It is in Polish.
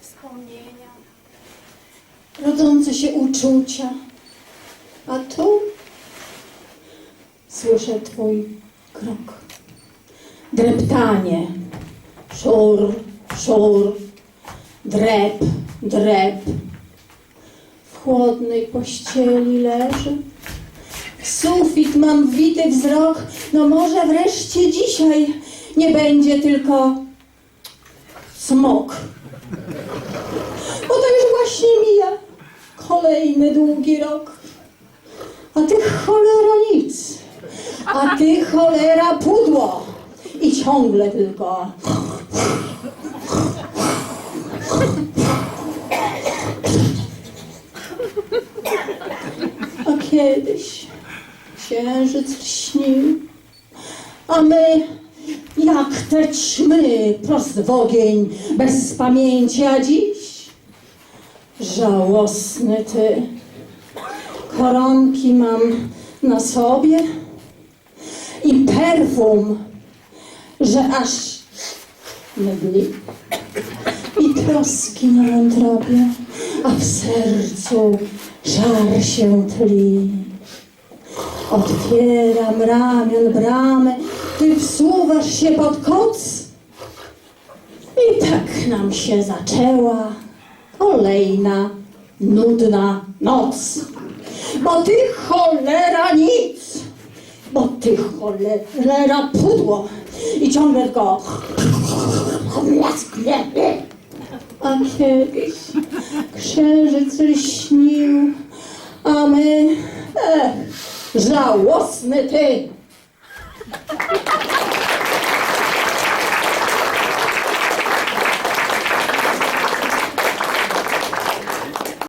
wspomnienia. rodzące się uczucia. A tu słyszę twój krok. Dreptanie. Szur, szur. Drep, drep. W chłodnej pościeli leży. Sufit mam wity wzrok. No może wreszcie dzisiaj nie będzie tylko smok. Bo to już właśnie mija kolejny długi rok. A ty cholera nic. A ty cholera pudło. I ciągle tylko. A kiedyś księżyc śnił, a my jak te ćmy prost w ogień, bez pamięci, a dziś żałosny ty. Koronki mam na sobie i perfum, że aż mydli. I troski na wątrobie, a w sercu żar się tli. Otwieram ramion bramy, ty wsuwasz się pod koc. I tak nam się zaczęła kolejna nudna noc. Bo ty cholera nic, bo ty cholera pudło i ciągle tylko a kiedyś księżyc lśnił, a my, ech, żałosny ty.